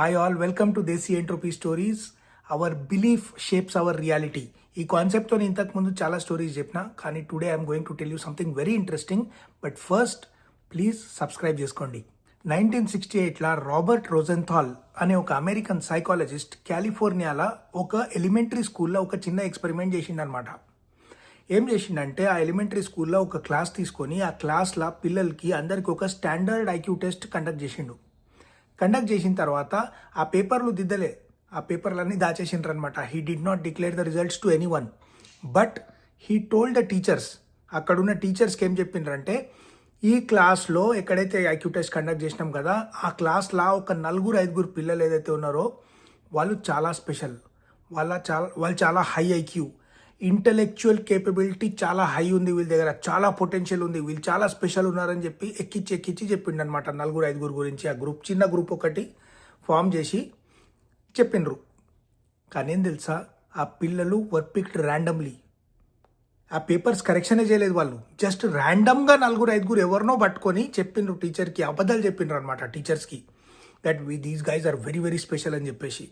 Hi all welcome to desi entropy stories our belief shapes our reality ఈ కాన్సెప్ట్తో నేను ఇంతకుముందు చాలా స్టోరీస్ చెప్పిన కానీ today I'm going to tell you something very interesting but first please subscribe చేసుకోండి. Nineteen sixty ఎయిట్లో Robert Rosenthal అనే ఒక అమెరికన్ సైకాలజిస్ట్ కాలిఫోర్నియాలో ఒక ఎలిమెంటరీ స్కూల్లో ఒక చిన్న ఎక్స్పెరిమెంట్ చేసిండనమాట ఏం చేసిండంటే ఆ ఎలిమెంటరీ స్కూల్లో ఒక క్లాస్ తీసుకొని ఆ క్లాస్లో పిల్లలకి అందరికి ఒక స్టాండర్డ్ ఐక్యూ టెస్ట్ కండక్ట్ చేసిండు. కండక్ట్ చేసిన తర్వాత ఆ పేపర్లు దిద్దలే. ఆ పేపర్లన్నీ దాచేసిండ్రు అనమాట he did not declare the results to anyone but he told the teachers అక్కడున్న టీచర్స్కి ఏం చెప్పిండ్రంటే ఈ క్లాస్లో ఎక్కడైతే ఐక్యూ టెస్ట్ కండక్ట్ చేసినాం కదా ఆ క్లాస్లో ఒక నలుగురు ఐదుగురు పిల్లలు ఏదైతే ఉన్నారో వాళ్ళు చాలా స్పెషల్ వాళ్ళ చాలా వాళ్ళు చాలా హై ఐక్యూ ఇంటలెక్చువల్ కేపబిలిటీ చాలా హై ఉంది వీళ్ళ దగ్గర. చాలా పొటెన్షియల్ ఉంది. వీళ్ళు చాలా స్పెషల్ ఉన్నారని చెప్పి ఎక్కిచ్చి ఎక్కిచ్చి చెప్పిండు అనమాట నలుగురు ఐదుగురు గురించి. ఆ గ్రూప్ చిన్న గ్రూప్ ఒకటి ఫామ్ చేసి చెప్పిండ్రు. కానీ ఏం తెలుసా? ఆ పిల్లలు వర్పిక్డ్ ర్యాండమ్లీ ఆ పేపర్స్ కరెక్షనే చేయలేదు వాళ్ళు. జస్ట్ ర్యాండమ్గా నలుగురు ఐదుగురు ఎవరినో పట్టుకొని చెప్పిండ్రు టీచర్కి అబద్ధాలు చెప్పిండ్రు అనమాట టీచర్స్కి that we these guys are very very special అని చెప్పేసి.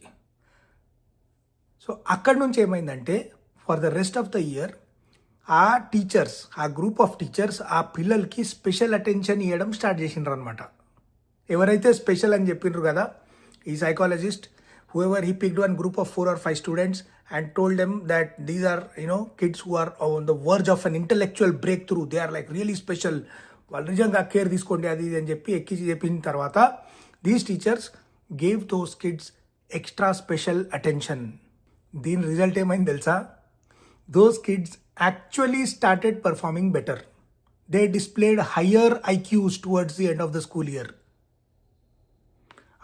సో అక్కడి నుంచి ఏమైందంటే for the rest of the year ఆ టీచర్స్ ఆ గ్రూప్ ఆఫ్ టీచర్స్ ఆ పిల్లలకి స్పెషల్ అటెన్షన్ ఇవ్వడం స్టార్ట్ చేసిండ్రు అనమాట ఎవరైతే స్పెషల్ అని చెప్పిండ్రు కదా ఈ psychologist who ever he picked one group of four or five students and told them that these are you know kids who are on the verge of an intellectual breakthrough they are like really special వాళ్ళు నిజంగా care తీసుకోండి అది ఇది అని చెప్పి ఎక్కించి చెప్పిన తర్వాత these teachers gave those kids extra special attention దీని రిజల్ట్ ఏమైంది తెలుసా? Those kids actually started performing better they displayed higher IQs towards the end of the school year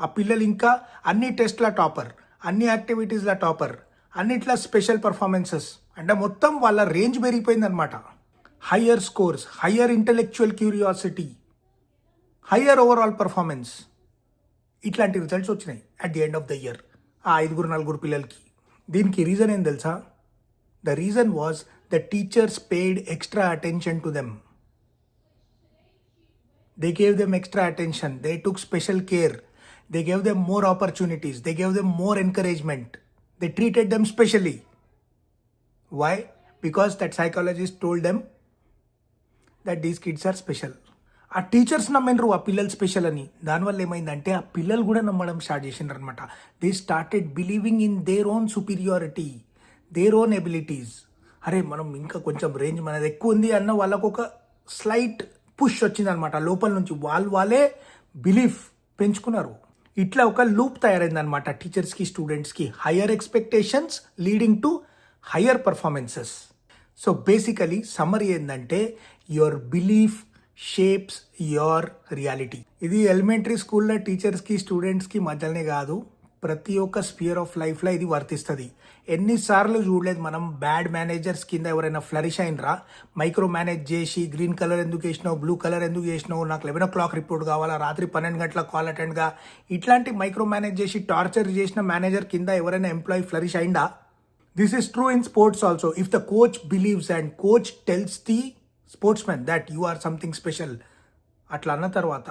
ఆ పిల్లలు ఇంకా అన్ని టెస్ట్ల టాపర్ అన్ని యాక్టివిటీస్ల టాపర్ అన్నిట్లా స్పెషల్ పర్ఫార్మెన్సెస్ అంటే మొత్తం వాళ్ళ range పెరిగిపోయిందనమాట higher scores higher intellectual curiosity higher overall performance ఇట్లాంటి రిజల్ట్స్ వచ్చినాయి at the end of the year ఆ ఐదుగురు నలుగురు పిల్లలకి. దీనికి రీజన్ ఏం తెలుసా? The reason was the teachers paid extra attention to them they gave them extra attention they took special care they gave them more opportunities they gave them more encouragement they treated them specially why because that psychologist told them that these kids are special ఆ teachers నమ్మినరు ఆ పిల్లలు special అని దానివల్ల ఏమైందంటే ఆ పిల్లలు కూడా నమ్మడం స్టార్ట్ చేసిండ్రు అనమాట they started believing in their own superiority their own abilities అరే మనం ఇంకా కొంచెం రేంజ్ మనది ఎక్కువ ఉంది అన్న వాళ్ళకు ఒక స్లైట్ పుష్ వచ్చిందనమాట లోపల నుంచి వాళ్ళు వాళ్ళే బిలీఫ్ పెంచుకున్నారు. ఇట్లా ఒక లూప్ తయారైందనమాట టీచర్స్కి స్టూడెంట్స్కి higher expectations leading to higher performances so basically summary ఏంటంటే your belief shapes your reality ఇది ఎలిమెంటరీ స్కూల్లో టీచర్స్కి స్టూడెంట్స్కి మధ్యలోనే కాదు. ప్రతి ఒక్క స్పియర్ ఆఫ్ లైఫ్లో ఇది వర్తిస్తుంది. ఎన్నిసార్లు చూడలేదు మనం బ్యాడ్ మేనేజర్స్ కింద ఎవరైనా ఫ్లరిష్ అయినరా? మైక్రో మేనేజ్ చేసి గ్రీన్ కలర్ ఎందుకు వేసినావు బ్లూ కలర్ ఎందుకు వేసినావు నాకు లెవెన్ ఓ క్లాక్ రిపోర్ట్ కావాలా రాత్రి పన్నెండు గంటల కాల్ అటెండ్గా ఇట్లాంటి మైక్రో మేనేజ్ చేసి టార్చర్ చేసిన మేనేజర్ కింద ఎవరైనా ఎంప్లాయీ ఫ్లరిష్ అయిందా? This is true in sports also if the coach believes and coach tells the sportsman that you are something special అట్లా అన్న తర్వాత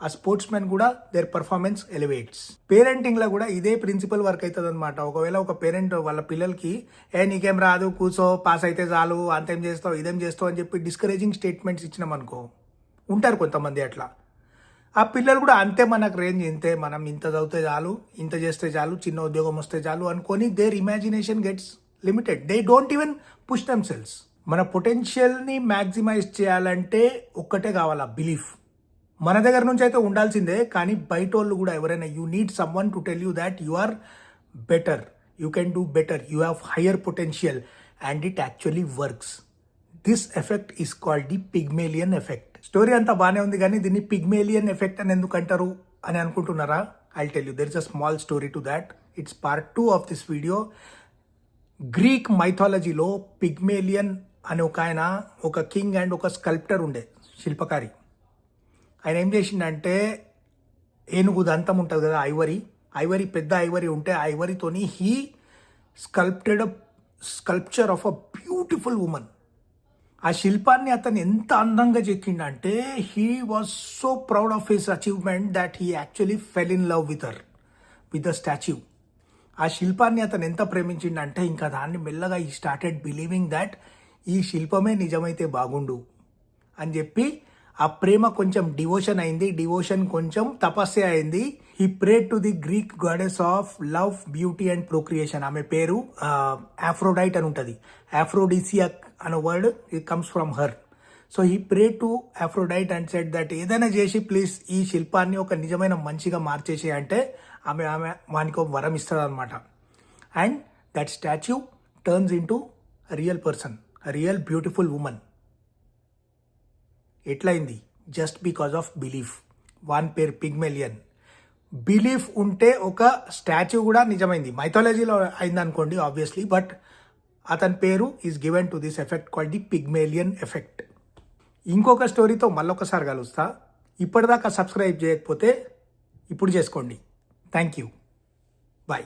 ఆ స్పోర్ట్స్ మెన్ కూడా దేర్ పర్ఫార్మెన్స్ ఎలివేట్స్ పేరెంటింగ్లో కూడా ఇదే ప్రిన్సిపల్ వర్క్ అవుతుంది అనమాట ఒకవేళ ఒక పేరెంట్ వాళ్ళ పిల్లలకి ఏ నీకేం రాదు కూర్చో పాస్ అయితే చాలు అంతేం చేస్తావు ఇదేం చేస్తావు అని చెప్పి డిస్కరేజింగ్ స్టేట్మెంట్స్ ఇచ్చినాం అనుకో ఉంటారు కొంతమంది అట్లా. ఆ పిల్లలు కూడా అంతే మనకు రేంజ్ ఇంతే మనం ఇంత చదివితే చాలు ఇంత చేస్తే చాలు చిన్న ఉద్యోగం వస్తే చాలు అనుకొని their imagination gets limited they don't even push themselves మన పొటెన్షియల్ని మ్యాక్సిమైజ్ చేయాలంటే ఒక్కటే కావాలా బిలీఫ్ మన దగ్గర నుంచి అయితే ఉండాల్సిందే కానీ బయట వాళ్ళు కూడా ఎవరైనా you need someone to tell you that you are better you can do better you have higher potential and it actually works this effect is called the Pygmalion effect story అంతా బాగానే ఉంది కానీ దీన్ని పిగ్మేలియన్ ఎఫెక్ట్ అని ఎందుకు అంటారు అని అనుకుంటున్నారా? I tell you there is a small story to that it's part two of this video Greek మైథాలజీలో Pygmalion అనే ఒక ఆయన ఒక కింగ్ అండ్ ఒక స్కల్ప్టర్ ఉండే శిల్పకారి. ఆయన ఏం చేసిండంటే ఏనుగు దంతం ఉంటుంది కదా ఐవరీ. ఐవరీ పెద్ద ఐవరీ ఉంటే ఆ ఐవరీతోని he sculpted sculpture of a beautiful woman. ఆ శిల్పాన్ని అతను ఎంత అందంగా చెక్కిండంటే he was so proud of his achievement that he actually fell in love with her with the statue. ఆ శిల్పాన్ని అతను ఎంత ప్రేమించిండంటే ఇంకా దాన్ని మెల్లగా ఈ స్టార్టెడ్ బిలీవింగ్ దట్ ఈ శిల్పమే నిజమైతే బాగుండు అని చెప్పి ఆ ప్రేమ కొంచెం డివోషన్ అయింది డివోషన్ కొంచెం తపస్య అయింది. ఈ pray to the Greek goddess of love beauty and procreation ఆమె పేరు ఆఫ్రోడైట్ అని ఉంటుంది. ఆఫ్రోడిసియక్ అనే word it comes from her so ఈ pray to Aphrodite and said that ఏదైనా చేసి ప్లీజ్ ఈ శిల్పాన్ని ఒక నిజమైన మంచిగా మార్చేసి అంటే ఆమె ఆమె వానికి ఒక వరం ఇస్తుందన్నమాట and that statue turns into real person real beautiful woman ఎట్లయింది? Just because of belief one pair Pygmalion belief ఉంటే ఒక స్టాచ్యూ కూడా నిజమైంది. మైథాలజీలో అయింది అనుకోండి ఆబ్వియస్లీ బట్ అతని పేరు is given to this effect called the Pygmalion effect ఇంకొక స్టోరీతో మళ్ళొకసారి కలుస్తా. ఇప్పటిదాకా సబ్స్క్రైబ్ చేయకపోతే ఇప్పుడు చేసుకోండి. Thank you bye